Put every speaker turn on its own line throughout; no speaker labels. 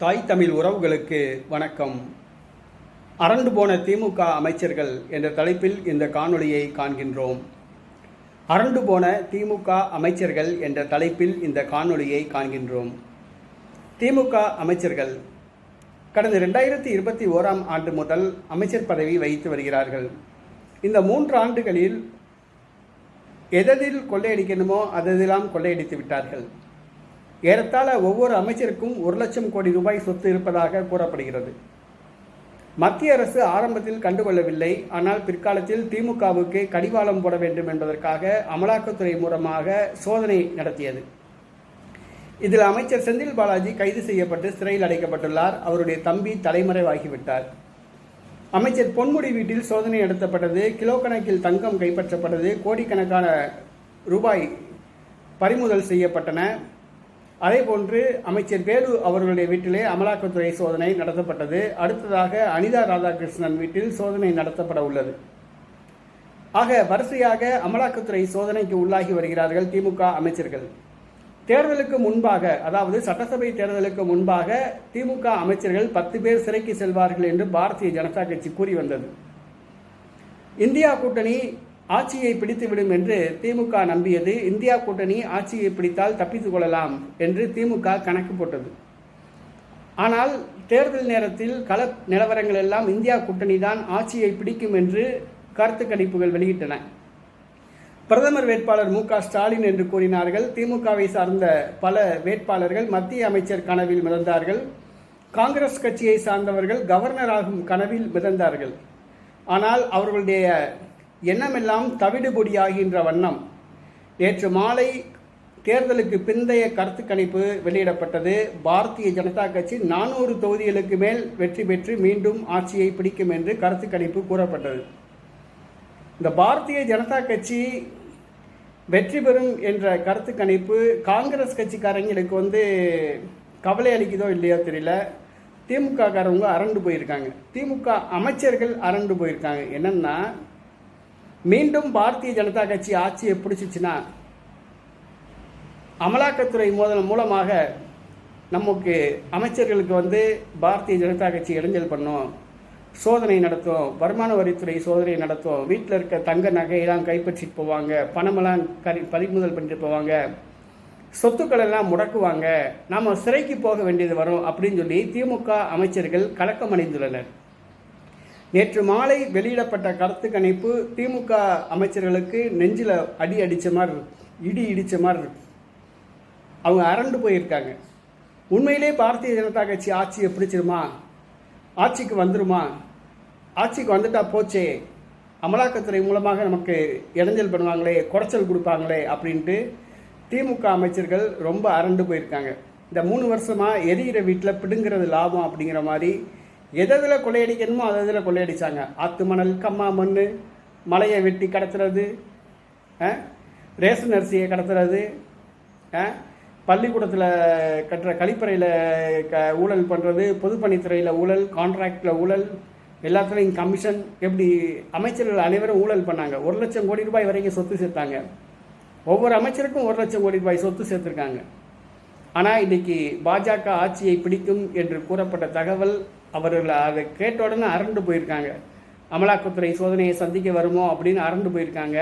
தாய் தமிழ் உறவுகளுக்கு வணக்கம். அரண்டு போன திமுக அமைச்சர்கள் என்ற தலைப்பில் இந்த காணொளியை காண்கின்றோம். அரண்டு போன திமுக அமைச்சர்கள் என்ற தலைப்பில் இந்த காணொளியை காண்கின்றோம். திமுக அமைச்சர்கள் கடந்த ரெண்டாயிரத்தி இருபத்தி ஓராம் ஆண்டு முதல் அமைச்சர் பதவி வகித்து வருகிறார்கள். இந்த மூன்று ஆண்டுகளில் எததில் கொள்ளையடிக்கணுமோ அதெல்லாம் கொள்ளையடித்து விட்டார்கள். ஏறத்தாழ ஒவ்வொரு அமைச்சருக்கும் ஒரு லட்சம் கோடி ரூபாய் சொத்து இருப்பதாக கூறப்படுகிறது. மத்திய அரசு ஆரம்பத்தில் கண்டுகொள்ளவில்லை. ஆனால் பிற்காலத்தில் திமுகவுக்கு கடிவாளம் போட வேண்டும் என்பதற்காக அமலாக்கத்துறை மூலமாக சோதனை நடத்தியது. இதில் அமைச்சர் செந்தில் பாலாஜி கைது செய்யப்பட்டு சிறையில் அடைக்கப்பட்டுள்ளார். அவருடைய தம்பி தலைமறைவாகிவிட்டார். அமைச்சர் பொன்முடி வீட்டில் சோதனை நடத்தப்பட்டது. கிலோ கணக்கில் தங்கம் கைப்பற்றப்பட்டது. கோடிக்கணக்கான ரூபாய் பறிமுதல் செய்யப்பட்டன. அதேபோன்று அமைச்சர் வேலு அவர்களுடைய வீட்டிலே அமலாக்கத்துறை சோதனை நடத்தப்பட்டது. அடுத்ததாக அனிதா ராதாகிருஷ்ணன் வீட்டில் சோதனை நடத்தப்பட உள்ளது. ஆக வரிசையாக அமலாக்கத்துறை சோதனைக்கு உள்ளாகி வருகிறார்கள் திமுக அமைச்சர்கள். தேர்தலுக்கு முன்பாக அதாவது சட்டசபை தேர்தலுக்கு முன்பாக திமுக அமைச்சர்கள் பத்து பேர் சிறைக்கு செல்வார்கள் என்று பாரதிய ஜனதா கட்சி கூறி வந்தது. இந்தியா கூட்டணி ஆட்சியை பிடித்துவிடும் என்று திமுக நம்பியது. இந்தியா கூட்டணி ஆட்சியை பிடித்தால் தப்பித்துக் கொள்ளலாம் என்று திமுக கணக்கு போட்டது. ஆனால் தேர்தல் நேரத்தில் கள நிலவரங்கள் எல்லாம் இந்தியா கூட்டணி தான் ஆட்சியை பிடிக்கும் என்று கருத்து கணிப்புகள் வெளியிட்டன. பிரதமர் வேட்பாளர் மு க ஸ்டாலின் என்று கூறினார்கள். திமுகவை சார்ந்த பல வேட்பாளர்கள் மத்திய அமைச்சர் கனவில் மிதந்தார்கள். காங்கிரஸ் கட்சியை சார்ந்தவர்கள் கவர்னராகும் கனவில் மிதந்தார்கள். ஆனால் அவர்களுடைய எண்ணமெல்லாம் தவிடுபொடியாகின்ற வண்ணம். நேற்று மாலை தேர்தலுக்கு பிந்தைய கருத்து கணிப்பு வெளியிடப்பட்டது. பாரதிய ஜனதா கட்சி நானூறு தொகுதிகளுக்கு மேல் வெற்றி பெற்று மீண்டும் ஆட்சியை பிடிக்கும் என்று கருத்து கணிப்பு கூறப்பட்டது. இந்த பாரதிய ஜனதா கட்சி வெற்றி பெறும் என்ற கருத்து கணிப்பு காங்கிரஸ் கட்சிக்காரங்களுக்கு வந்து கவலை அளிக்குதோ இல்லையோ தெரியல. திமுக காரவங்க அரண்டு போயிருக்காங்க. திமுக அமைச்சர்கள் அரண்டு போயிருக்காங்க. என்னென்னா மீண்டும் பாரதிய ஜனதா கட்சி ஆட்சியை பிடிச்சிச்சுன்னா அமலாக்கத்துறை மோதல் மூலமாக நமக்கு அமைச்சர்களுக்கு வந்து பாரதிய ஜனதா கட்சி இடைஞ்சல் பண்ணும். சோதனை நடத்தும். வருமான வரித்துறை சோதனை நடத்தும். வீட்டில் இருக்க தங்க நகையெல்லாம் கைப்பற்றிட்டு போவாங்க. பணமெல்லாம் கறி பறிமுதல் பண்ணிட்டு போவாங்க. சொத்துக்கள் எல்லாம் முடக்குவாங்க. நாம் சிறைக்கு போக வேண்டியது வரும் அப்படின்னு சொல்லி திமுக அமைச்சர்கள் கலக்கம் அடைந்துள்ளனர் நேற்று மாலை வெளியிடப்பட்ட கருத்து கணிப்பு திமுக அமைச்சர்களுக்கு நெஞ்சில் அடி அடித்த மாதிரி இருக்கு. இடி இடித்த மாதிரி இருக்கு. அவங்க அரண்டு போயிருக்காங்க. உண்மையிலே பாரதிய ஜனதா கட்சி ஆட்சியை பிடிச்சிருமா? ஆட்சிக்கு வந்துருமா? ஆட்சிக்கு வந்துட்டா போச்சே? அமலாக்கத்துறை மூலமாக நமக்கு இடைஞ்சல் பண்ணுவாங்களே குறைச்சல் கொடுப்பாங்களே அப்படின்ட்டு திமுக அமைச்சர்கள் ரொம்ப அரண்டு போயிருக்காங்க. இந்த மூணு வருஷமாக எரியிற வீட்டில் பிடுங்கிறது லாபம் அப்படிங்கிற மாதிரி எதில் கொள்ளையடிக்கணுமோ அதை இதில் கொள்ளையடித்தாங்க ஆத்து மணல் கம்மா மண் மலையை வெட்டி கடத்துறது ஆ? ரேஷன் அரிசியை கடத்துறது ஆ? பள்ளிக்கூடத்தில் கட்டுற கழிப்பறையில் க ஊழல் பண்ணுறது பொதுப்பணித்துறையில் ஊழல் கான்ட்ராக்டில் ஊழல் எல்லாத்துலேயும் கமிஷன் எப்படி அமைச்சர்கள் அனைவரும் ஊழல் பண்ணாங்க ஒரு லட்சம் கோடி ரூபாய் வரைக்கும் சொத்து சேர்த்தாங்க ஒவ்வொரு அமைச்சருக்கும் ஒரு லட்சம் கோடி ரூபாய் சொத்து சேர்த்துருக்காங்க ஆனால் இன்றைக்கி பாஜக ஆட்சியை பிடிக்கும் என்று கூறப்பட்ட தகவல் அவர்கள் அதை கேட்ட உடனே அரண்டு போயிருக்காங்க. அமலாக்கத்துறை சோதனையை சந்திக்க வருமோ அப்படின்னு அரண்டு போயிருக்காங்க.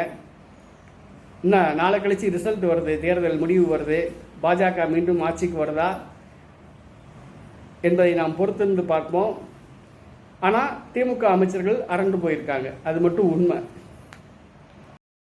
இன்னும் நாளை கழிச்சு ரிசல்ட் வருது தேர்தல் முடிவு வருது. பாஜக மீண்டும் ஆட்சிக்கு வருதா என்பதை நாம் பொறுத்திருந்து பார்ப்போம். ஆனால் திமுக அமைச்சர்கள் அரண்டு போயிருக்காங்க. அது மட்டும் உண்மை.